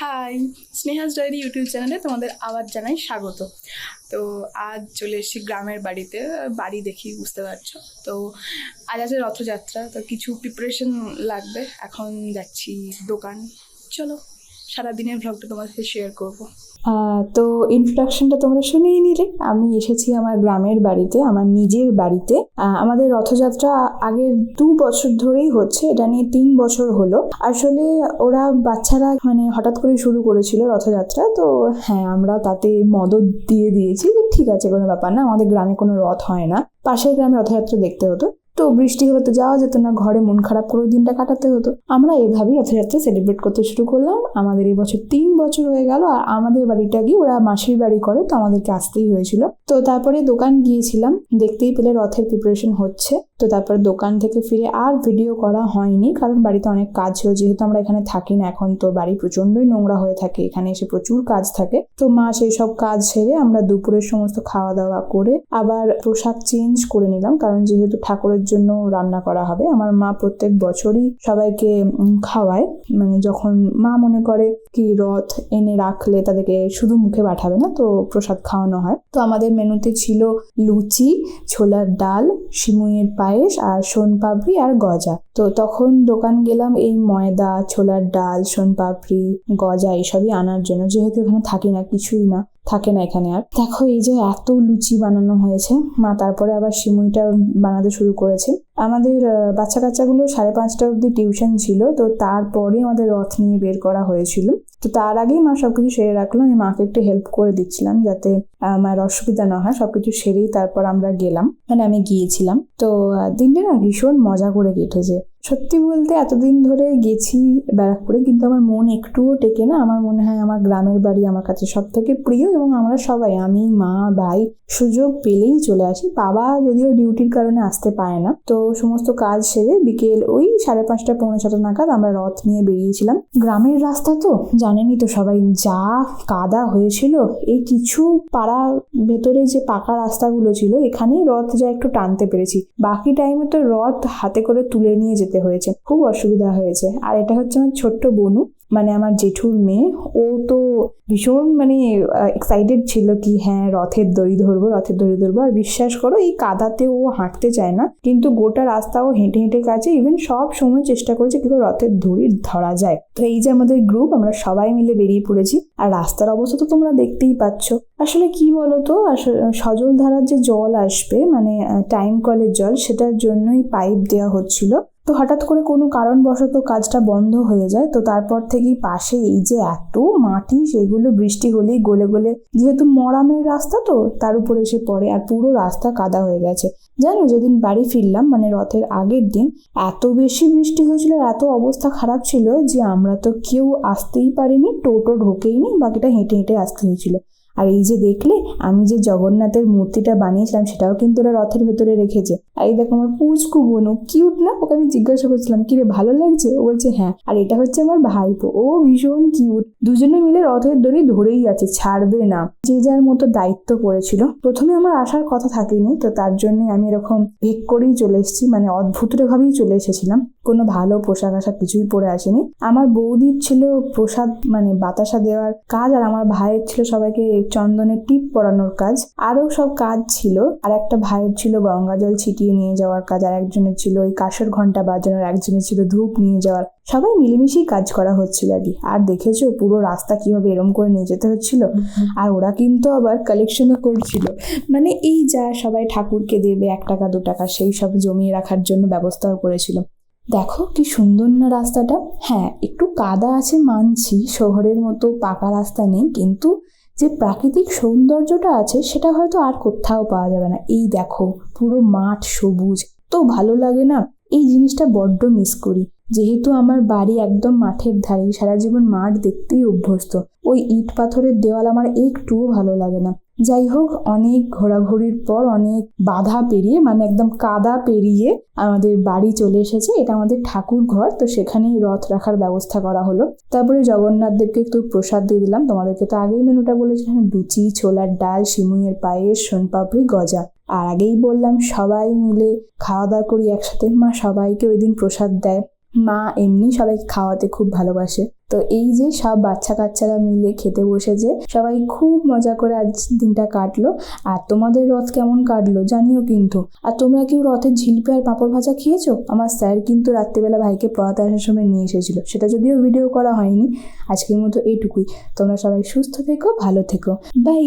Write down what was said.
High স্নেহাস diary YouTube চ্যানেলে তোমাদের আবার জানাই স্বাগত। তো আজ চলে এসেছি গ্রামের বাড়িতে, বাড়ি দেখি বুঝতে পারছ। তো আজ আছে রথযাত্রা, তো কিছু প্রিপারেশন লাগবে, এখন যাচ্ছি দোকান। চলো। সারাদিনের ভ্লগটা তোমার সাথে শেয়ার করব। তো ইন্ট্রোডাকশনটা তোমরা শুনেই নিলে। আমি এসেছি আমার গ্রামের বাড়িতে, আমার নিজের বাড়িতে। আমাদের রথযাত্রা আগের দু বছর ধরেই হচ্ছে, এটা নিয়ে তিন বছর হলো। আসলে ওরা বাচ্চারা মানে হঠাৎ করে শুরু করেছিল রথযাত্রা, তো হ্যাঁ আমরা তাতে মদত দিয়ে দিয়েছি যে ঠিক আছে, কোনো ব্যাপার না, আমাদের গ্রামে কোনো রথ হয় না। পাশের গ্রামে রথযাত্রা দেখতে হতো। তো বৃষ্টি হলে তো যাওয়া যেত না, ঘরে মন খারাপ করে দিনটা কাটাতে হতো। আমরা এভাবেই রথযাত্রা সেলিব্রেট করতে শুরু করলাম। আমাদের এই বছর তিন বছর হয়ে গেল আর আমাদের বাড়িটা গিয়ে ওরা মাসির বাড়ি করে, তো আমাদেরকে আসতেই হয়েছিল। তো তারপরে দোকান গিয়েছিলাম, দেখতেই পেলে রথের প্রিপারেশন হচ্ছে। তো তারপরে দোকান থেকে ফিরে আর ভিডিও করা হয়নি, কারণ বাড়িতে অনেক কাজ ছিল। যেহেতু আমরা এখানে থাকি না, এখন তো বাড়ি প্রচন্ডই নোংরা হয়ে থাকে, এখানে এসে প্রচুর কাজ থাকে। তো মা সেই সব কাজ সেরে আমরা দুপুরের সমস্ত খাওয়া দাওয়া করে আবার পোশাক চেঞ্জ করে নিলাম, কারণ যেহেতু ঠাকুরের জন্য রান্না করা হবে। আমার মা প্রত্যেক বছরই সবাইকে খাওয়ায়। মানে যখন মা মনে করে কি রথ এনে রাখলে তাদেরকে শুধু মুখে পাঠাবে না, তো প্রসাদ খাওয়ানো হয়। তো আমাদের মেনুতে ছিল লুচি, ছোলার ডাল সিমুইয়ের পায়েস আর সোনপাপড়ি আর গজা। তো তখন দোকান গেলাম এই ময়দা, ছোলার ডাল, সোনপাপড়ি, গজা, এসবই আনার জন্য। যেহেতু এখানে থাকি না, কিছুই না। থাকে না এখানে আর। দেখো এই যে এত লুচি বানানো হয়েছে। মা তারপরে আবার সিমুইটা বানাতে শুরু করেছে। আমাদের বাচ্চা কাচ্চাগুলো সাড়ে পাঁচটা অব্দি টিউশন ছিল। তো তারপরে আমাদের রথ নিয়ে বের করা হয়েছিল। তো তার আগেই মা সবকিছু সেরে রাখল। আমি মাকে একটু হেল্প করে দিচ্ছিলাম যাতে আহ, মায়ের অসুবিধা না হয় সবকিছু সেরেই তারপর আমরা গেলাম। মানে আমি গিয়েছিলাম। তো দিনটা না ভীষণ মজা করে কেটেছে। সত্যি বলতে এতদিন ধরে গেছি ব্যারাকপুরে কিন্তু আমার মন একটুও টেকে না। আমার মনে হয় আমার গ্রামের বাড়ি আমার কাছে সব থেকে প্রিয় এবং আমরা সবাই আমি মা ভাই সুযোগ পেলেই চলে আসি। বাবা যদিও ডিউটির কারণে আসতে পারে না। তো সমস্ত কাজ সেরে বিকেল ওই সাড়ে পাঁচটা পৌনে ছটা নাগাদ আমরা রথ নিয়ে বেরিয়েছিলাম। গ্রামের রাস্তা তো জানেনই তো সবাই যা কাদা হয়েছিল এই কিছু পাড়া ভেতরে যে পাকা রাস্তাগুলো ছিল, এখানেই রথ যা একটু টানতে পেরেছি। বাকি টাইমে তো রথ হাতে করে তুলে নিয়ে যেতে হয়েছে। খুব অসুবিধা হয়েছে। আর এটা হচ্ছে আমার ছোট্ট বনু। মানে আমার জেঠুর মেয়ে, ও তো ভীষণ মানে এক্সাইটেড ছিল কি হ্যাঁ রথের দড়ি ধরবো, রথের দড়ি ধরবো। আর বিশ্বাস করো, এই কাদাতে ও হাঁটতে চায় না, কিন্তু গোটা রাস্তা ও হেঁটে হেঁটে কাছে ইভেন সব সময় চেষ্টা করেছে কি করে রথের দড়ি ধরা যায়। তো এই যে আমাদের গ্রুপ আমরা সবাই মিলে বেরিয়ে পড়েছি। আর রাস্তার অবস্থা তো তোমরা দেখতেই পাচ্ছ। আসলে কি বলতো আসলে সজল ধারার যে জল আসবে মানে টাইম কলের জল, সেটার জন্যই পাইপ দেওয়া হচ্ছিল। তো হঠাৎ করে কোনো কারণবশত কাজটা বন্ধ হয়ে যায়, তো তারপর থেকেই পাশে এই যে এত মাটি সেগুলো বৃষ্টি হলেই গলে গলে, যেহেতু মরামের রাস্তা তো, তার উপর এসে পড়ে আর পুরো রাস্তা কাদা হয়ে গেছে। জানো, যেদিন বাড়ি ফিরলাম মানে রথের আগের দিন, এত বেশি বৃষ্টি হয়েছিল এত অবস্থা খারাপ ছিল যে আমরা তো কেউ আসতেই পারিনি, টোটো ঢোকেইনি, বাকিটা হেঁটে হেঁটে আসতে হয়েছিল। আর এই যে দেখলে, আমি যে জগন্নাথের মূর্তিটা বানিয়েছিলাম, সেটাও কিন্তু ওরা রথের ভেতরে রেখেছে। আর এই দেখো আমার পুচকু বোনু কিউট না? ওকে আমি জিজ্ঞাসা করছিলাম, কিরে, ভালো লাগছে? ও বলছে হ্যাঁ। আর এটা হচ্ছে আমার ভাইপো। ও ভীষণ কিউট দুজনে মিলে রথের দড়ি ধরেই আছে ছাড়বে না। যে যার মতো দায়িত্ব পড়েছিল প্রথমে আমার আসার কথা থাকেনি, তো তার জন্য আমি এরকম ভেক করেই চলে এসেছি মানে অদ্ভুত ভাবেই চলে এসেছিলাম। কোনো ভালো পোশাক আশাক কিছুই পরে আসেনি। আমার বৌদির ছিল প্রসাদ মানে বাতাসা দেওয়ার কাজ, আর আমার ভাইয়ের ছিল সবাইকে চন্দনের টিপ পরানোর কাজ। আরও সব কাজ ছিল, আর একটা ভাইয়ের ছিল গঙ্গা জল ছিটিয়ে নিয়ে যাওয়ার কাজ, আর একজনের ছিল ওই কাশের ঘণ্টা বাজানোর, একজনের ছিল ধূপ নিয়ে যাওয়ার। সবাই মিলেমিশেই কাজ করা হচ্ছিল আর কি। আর দেখেছ পুরো রাস্তা কীভাবে এরম করে নিয়ে যেতে হচ্ছিল? আর ওরা কিন্তু আবার কালেকশনও করছিল। মানে এই যা সবাই ঠাকুরকে দেবে এক টাকা, দু টাকা, সেই সব জমিয়ে রাখার জন্য ব্যবস্থাও করেছিল। দেখো কি সুন্দর না রাস্তাটা। হ্যাঁ একটু কাদা আছে মানছি, শহরের মতো পাকা রাস্তা নেই, কিন্তু যে প্রাকৃতিক সৌন্দর্যটা আছে সেটা হয়তো আর কোথাও পাওয়া যাবে না। এই দেখো, পুরো মাঠ সবুজ তো ভালো লাগে না? এই জিনিসটা বড্ড মিস করি। যেহেতু আমার বাড়ি একদম মাঠের ধারে সারা জীবন মাঠ দেখতেই অভ্যস্ত। ওই ইট পাথরের দেওয়াল আমার একটুও ভালো লাগে না। যাই হোক, অনেক ঘোরাঘুরির পর অনেক বাধা পেরিয়ে মানে একদম কাদা পেরিয়ে আমাদের বাড়ি চলে এসেছে। এটা আমাদের ঠাকুর ঘর, তো সেখানেই রথ রাখার ব্যবস্থা করা হলো। তারপরে জগন্নাথ দেবকে একটু প্রসাদ দিয়ে দিলাম। তোমাদেরকে তো আগেই মেনুটা বলেছিলাম, লুচি, ছোলার ডাল, শিমুইয়ের পায়েস, সোনপাপড়ি, গজা। আর আগেই বললাম, সবাই মিলে খাওয়া দাওয়া করি একসাথে। মা সবাইকে ওই দিন প্রসাদ দেয়। মা এমনি সবাইকে খাওয়াতে খুব ভালোবাসে। তো এই যে সব বাচ্চা কাচ্চারা মিলে খেতে বসেছে, সবাই খুব মজা করে আজ দিনটা কাটলো। আর তোমাদের রথ কেমন কাটলো জানিও কিন্তু। আর তোমরা কেউ রথের ঝিলপি আর পাঁপড় ভাজা খেয়েছো? আমার স্যার কিন্তু রাত্রিবেলা ভাইকে পড়াতে আসার সময় নিয়ে এসেছিল। সেটা যদিও ভিডিও করা হয়নি, আজকের মতো এইটুকুই তোমরা সবাই সুস্থ থেকো, ভালো থেকো। বাই